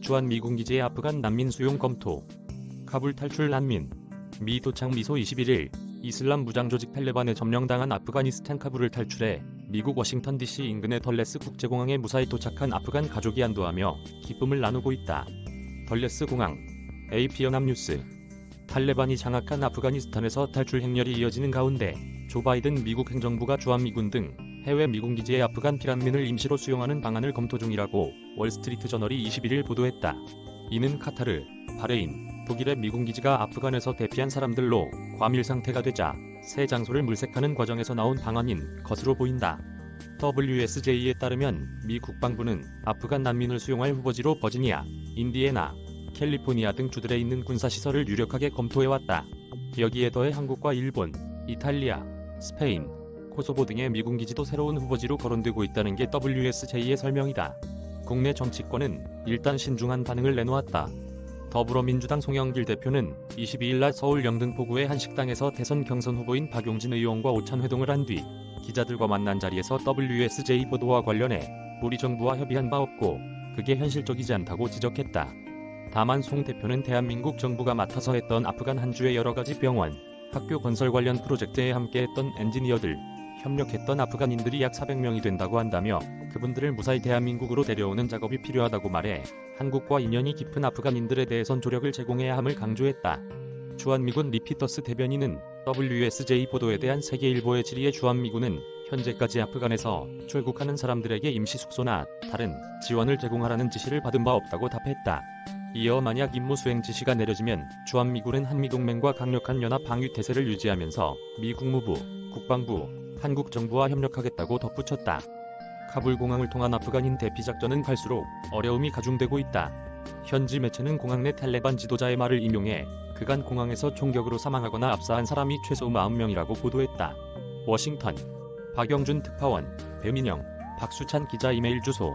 주한 미군 기지의 아프간 난민 수용 검토. 카불 탈출 난민. 미 도착 미소 21일 이슬람 무장 조직 탈레반에 점령당한 아프가니스탄 카불을 탈출해 미국 워싱턴 DC 인근의 덜레스 국제공항에 무사히 도착한 아프간 가족이 안도하며 기쁨을 나누고 있다. 덜레스 공항 AP 연합뉴스 탈레반이 장악한 아프가니스탄에서 탈출 행렬이 이어지는 가운데 조 바이든 미국 행정부가 주한미군 등 해외 미군 기지의 아프간 피난민을 임시로 수용하는 방안을 검토 중이라고 월스트리트 저널이 21일 보도했다. 이는 카타르, 바레인, 독일의 미군 기지가 아프간에서 대피한 사람들로 과밀 상태가 되자 새 장소를 물색하는 과정에서 나온 방안인 것으로 보인다. WSJ에 따르면 미 국방부는 아프간 난민을 수용할 후보지로 버지니아, 인디애나, 캘리포니아 등 주들에 있는 군사시설을 유력하게 검토해왔다. 여기에 더해 한국과 일본, 이탈리아, 스페인, 코소보 등의 미군 기지도 새로운 후보지로 거론되고 있다는 게 WSJ의 설명이다. 국내 정치권은 일단 신중한 반응을 내놓았다. 더불어민주당 송영길 대표는 22일 날 서울 영등포구의 한 식당에서 대선 경선 후보인 박용진 의원과 오찬 회동을 한 뒤 기자들과 만난 자리에서 WSJ 보도와 관련해 우리 정부와 협의한 바 없고 그게 현실적이지 않다고 지적했다. 다만 송 대표는 대한민국 정부가 맡아서 했던 아프간 한 주의 여러 가지 병원, 학교 건설 관련 프로젝트에 함께했던 엔지니어들, 협력했던 아프간인들이 약 400명이 된다고 한다며 그분들을 무사히 대한민국으로 데려오는 작업이 필요하다고 말해 한국과 인연이 깊은 아프간인들에 대해선 조력을 제공해야 함을 강조했다. 주한미군 리피터스 대변인은 WSJ 보도에 대한 세계일보의 질의에 주한미군은 현재까지 아프간에서 출국하는 사람들에게 임시 숙소나 다른 지원을 제공하라는 지시를 받은 바 없다고 답했다. 이어 만약 임무 수행 지시가 내려지면 주한미군은 한미동맹과 강력한 연합 방위 태세를 유지하면서 미 국무부, 국방부, 한국 정부와 협력하겠다고 덧붙였다. 카불 공항을 통한 아프간인 대피 작전은 갈수록 어려움이 가중되고 있다. 현지 매체는 공항 내 탈레반 지도자의 말을 인용해 그간 공항에서 총격으로 사망하거나 압사한 사람이 최소 40명이라고 보도했다. 워싱턴 박영준 특파원 배민영 박수찬 기자 이메일 주소